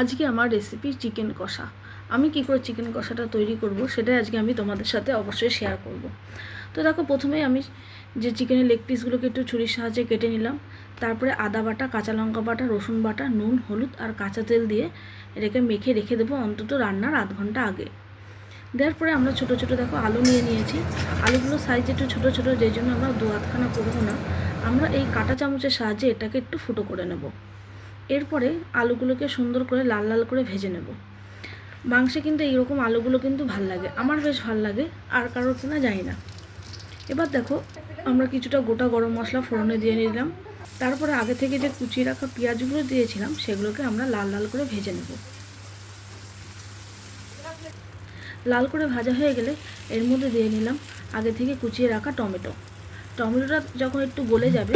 আজকে আমার recipe chicken কষা। আমি কী করে চিকেন কষাটা তৈরি করব, সেটাই আজকে আমি তোমাদের সাথে অবশ্যই শেয়ার করব। তো দেখো প্রথমেই আমি যে চিকেনের লেগ পিসগুলোকে একটু ছুরির সাহায্যে কেটে নিলাম। তারপরে আদা বাটা, কাঁচা লঙ্কা বাটা, রসুন বাটা, নুন, হলুদ আর কাঁচা তেল দিয়ে এটাকে মেখে রেখে দেবো অন্তত রান্নার আধ ঘণ্টা আগে। দেওয়ার পরে আমরা ছোটো ছোটো দেখো, আলু নিয়ে নিয়েছি। আলুগুলো সাইজ একটু ছোটো ছোটো, যেই জন্য আমরা দু আধখানা করব না। আমরা এই কাঁটা চামচের সাহায্যে এটাকে একটু ফুটো করে নেব। এরপরে আলুগুলোকে সুন্দর করে লাল লাল করে ভেজে নেব। মাংসে কিন্তু এইরকম আলুগুলো কিন্তু ভালো লাগে। আমার বেশ ভালো লাগে, আর কারোর কিনা জানি না। এবার দেখো, আমরা কিছুটা গোটা গরম মশলা ফোড়নে দিয়ে নিলাম। তারপরে আগে থেকে যে কুচিয়ে রাখা পেঁয়াজগুলো দিয়েছিলাম, সেগুলোকে আমরা লাল লাল করে ভেজে নেব। লাল করে ভাজা হয়ে গেলে এর মধ্যে দিয়ে নিলাম আগে থেকে কুচিয়ে রাখা টমেটো। টমেটোটা যখন একটু গলে যাবে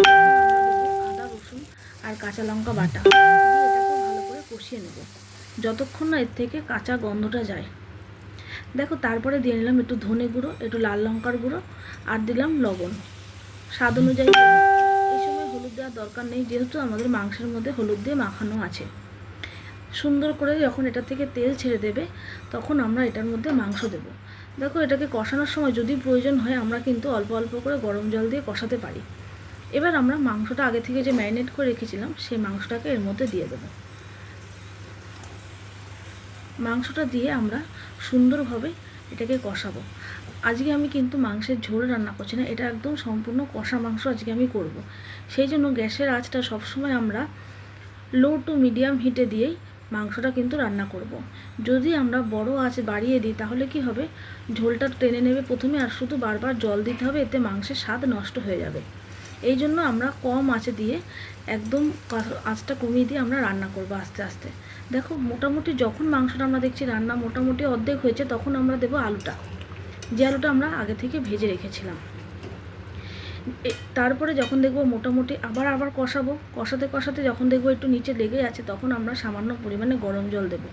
কাঁচা লঙ্কা বাটা। এটাকে ভালো করে কষিয়ে নেব। যতক্ষণ না এর থেকে কাঁচা গন্ধটা যায়। দেখো, তারপরে দিয়ে নিলাম একটু ধনে গুঁড়ো, একটু লাল লঙ্কার গুঁড়ো, আর দিলাম লবণ। স্বাদ অনুযায়ী এই সময় হলুদ দেওয়ার দরকার নেই, যেহেতু আমাদের মাংসের মধ্যে হলুদ দিয়ে মাখানো আছে। সুন্দর করে যখন এটা থেকে তেল ছেড়ে দেবে, তখন আমরা এটার মধ্যে মাংস দেব। দেখো, এটাকে কষানোর সময় যদি প্রয়োজন হয়, আমরা কিন্তু অল্প অল্প করে গরম জল দিয়ে কষাতে পারি। এবার আমরা মাংসটা আগে থেকে যে ম্যারিনেট করে রেখেছিলাম, সেই মাংসটাকে এর মধ্যে দিয়ে দেবো মাংসটা দিয়ে আমরা সুন্দরভাবে এটাকে কষাবো আজকে আমি কিন্তু মাংসের ঝোল রান্না করছি না, এটা একদম সম্পূর্ণ কষা মাংস আজকে আমি করব। সেই জন্য গ্যাসের আঁচটা সবসময় আমরা লো টু মিডিয়াম হিটে দিয়েই মাংসটা কিন্তু রান্না করব। যদি আমরা বড় আঁচ বাড়িয়ে দিই, তাহলে কি হবে ঝোলটা টেনে নেবে প্রথমে, আর শুধু বারবার জল দিতে হবে, এতে মাংসের স্বাদ নষ্ট হয়ে যাবে এই জন্য আমরা কম আঁচে দিয়ে একদম আঁচটা কমিয়ে দিয়ে আমরা রান্না করব আস্তে আস্তে। দেখো, মোটামুটি যখন মাংসটা আমরা দেখছি রান্না মোটামুটি অর্ধেক হয়েছে, তখন আমরা দেবো আলুটা, যে আলুটা আমরা আগে থেকে ভেজে রেখেছিলাম। তারপরে যখন দেখব মোটামুটি আবার আবার কষাবো, কষাতে কষাতে যখন দেখব একটু নিচে লেগে আছে, তখন আমরা সামান্য পরিমাণে গরম জল দেব।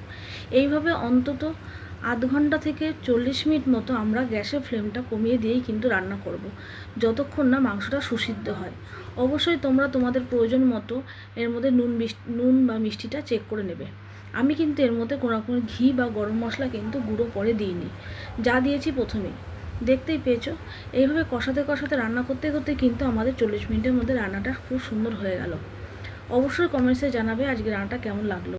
এইভাবে অন্তত আধ ঘণ্টা থেকে চল্লিশ মিনিট মতো আমরা গ্যাসের ফ্লেমটা কমিয়ে দিয়েই কিন্তু রান্না করব। যতক্ষণ না মাংসটা সুসিদ্ধ হয়। অবশ্যই তোমরা তোমাদের প্রয়োজন মতো এর মধ্যে নুন নুন বা মিষ্টিটা চেক করে নেবে। আমি কিন্তু এর মধ্যে কোনো রকম ঘি বা গরম মশলা কিন্তু গুঁড়ো পরে দিইনি, যা দিয়েছি প্রথমেই দেখতেই পেয়েছ, এইভাবে কষাতে কষাতে রান্না করতে করতে কিন্তু আমাদের চল্লিশ মিনিটের মধ্যে রান্নাটা খুব সুন্দর হয়ে গেল। অবশ্যই কমেন্টসে জানাবে আজকে রান্নাটা কেমন লাগল।